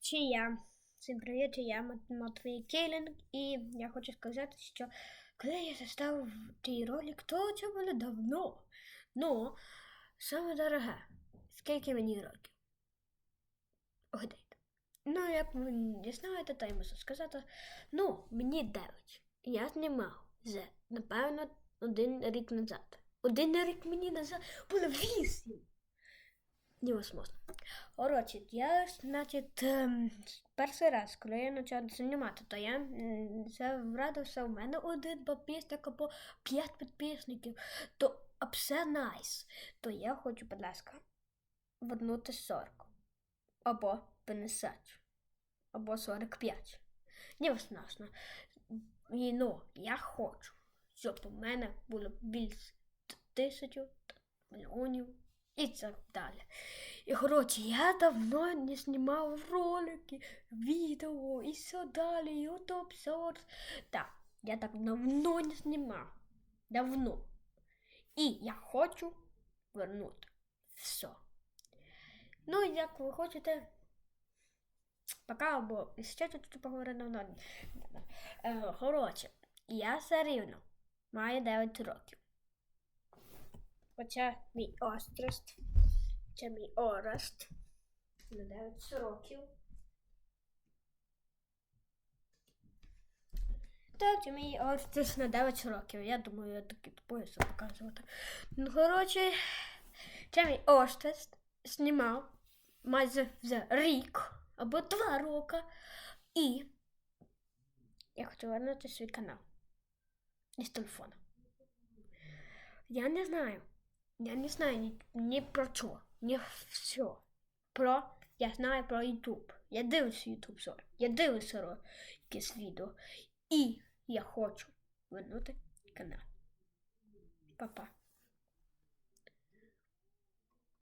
Чи я? Всім привіт, я Мат- Матвій Кейлінг, і я хочу сказати, що коли я застав цей ролик, то це було давно. Ну, саме дороге, скільки мені років? Угадайте. Ну, як ви не знаєте, то я можу сказати. Ну, мені 9. Я знімав за, напевно, один рік назад. Один рік мені назад було 8. Невозможно. Коротше, я, значить, ем, перший раз, коли я почав знімати, то я м, заврадився, у мене один підписник або п'ять підписників, то все найс. То я хочу, будь ласка, вернути 40. Або 50. Або 45. Невозможно. І, ну, я хочу, щоб у мене було більше тисячу мільйонів і так далі. І коротше, я давно не знімав ролики, відео і все далі, YouTube Shorts. Так, я так давно не знімав. Давно. І я хочу вернути все. Ну, як ви хочете. Пока або ще тут поговорити. Ну, е, коротше, я все рівно маю 9 років. Хоча мій остріст, це мій орест на 9 років. Так, мій остріст на 9 років. Я думаю, я таки поясу показувати. Ну, коротше, це мій остріст знімав майже за рік або два роки. І я хочу вернути свій канал із телефона. Я не знаю. Я не знаю ні, ні про що, ні все. Про я знаю про YouTube. Я дивлюся YouTube сорок. Я дивлюся якесь відео. І я хочу вернути канал. Па-па.